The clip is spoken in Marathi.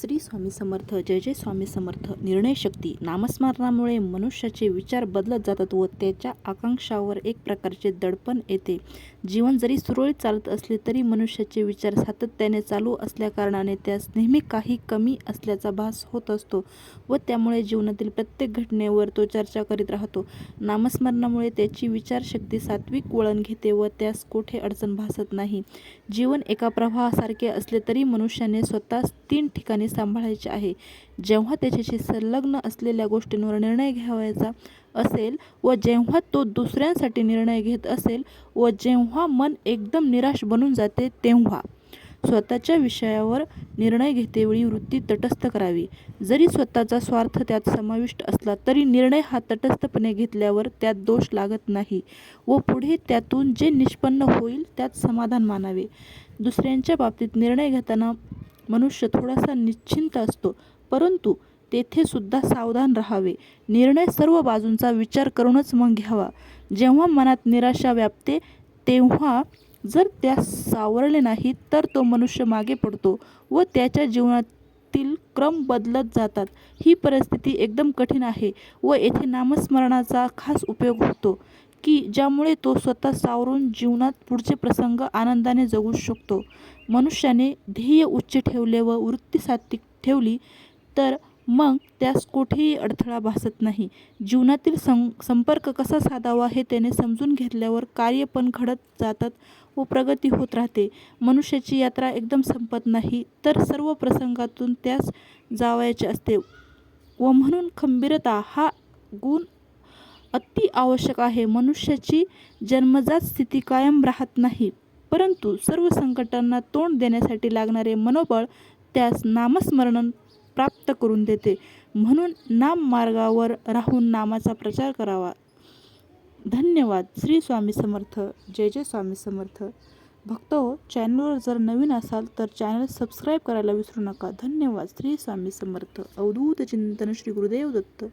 श्री स्वामी समर्थ जय जय स्वामी समर्थ. निर्णय शक्ती नामस्मरणामुळे मनुष्याचे विचार बदलत जातात व त्याच्या आकांक्षावर एक प्रकारचे दडपण येते. जीवन जरी सुरळीत चालत असले तरी मनुष्याचे विचार सातत्याने चालू असल्याकारणाने त्यास नेहमी काही कमी असल्याचा भास होत असतो व त्यामुळे जीवनातील प्रत्येक घटनेवर तो चर्चा करीत राहतो. नामस्मरणामुळे त्याची विचारशक्ती सात्विक वळण घेते व त्यास कोठे अडचण भासत नाही. जीवन एका प्रवाहासारखे असले तरी मनुष्याने स्वतःच तीन ठिकाणी सांभाळायचे आहे. जेव्हा त्याच्याशी संलग्न असलेल्या गोष्टींवर निर्णय घ्यावयाचा असेल व जेव्हा तो दुसऱ्यांसाठी निर्णय घेत असेल व जेव्हा मन एकदम निराश बनून जाते तेव्हा स्वतःच्या विषयावर निर्णय घेतेवेळी वृत्ती तटस्थ करावी. जरी स्वतःचा स्वार्थ त्यात समाविष्ट असला तरी निर्णय हा तटस्थपणे घेतल्यावर त्यात दोष लागत नाही व पुढे त्यातून जे निष्पन्न होईल त्यात समाधान मानावे. दुसऱ्यांच्या बाबतीत निर्णय घेताना मनुष्य थोडासा निश्चिंत असतो परंतु तेथे सुद्धा सावधान राहावे. निर्णय सर्व बाजूंचा विचार करूनच मग घ्यावा. जेव्हा मनात निराशा व्यापते तेव्हा जर त्या सावरले नाही तर तो मनुष्य मागे पडतो व त्याच्या जीवनातील क्रम बदलत जातात. ही परिस्थिती एकदम कठीण आहे व येथे नामस्मरणाचा खास उपयोग होतो. की ज्यामुळे तो स्वतः सावरून जीवनात पुढचे प्रसंग आनंदाने जगू शकतो. मनुष्याने ध्येय उच्च ठेवले व वृत्ती सात्विक ठेवली तर मग त्यास कुठेही अडथळा भासत नाही. जीवनातील सं संपर्क कसा साधावा हे त्याने समजून घेतल्यावर कार्य पण घडत जातात व प्रगती होत राहते. मनुष्याची यात्रा एकदम संपत नाही तर सर्व प्रसंगातून त्यास जावायचे असते. व म्हणून खंबीरता हा गुण अति आवश्यक आहे. मनुष्याची जन्मजात स्थिती कायम राहत नाही. परंतु सर्व संकटांना तोंड देण्यासाठी लागणारे मनोबळ त्यास नामस्मरण प्राप्त करून देते. म्हणून नाम मार्गावर राहून नामाचा प्रचार करावा. धन्यवाद. श्री स्वामी समर्थ. जय जय स्वामी समर्थ. भक्त हो चॅनलवर जर नवीन असाल तर चॅनल सबस्क्राईब करायला विसरू नका. धन्यवाद. श्री स्वामी समर्थ. अवधूत चिंतन श्री गुरुदेव दत्त.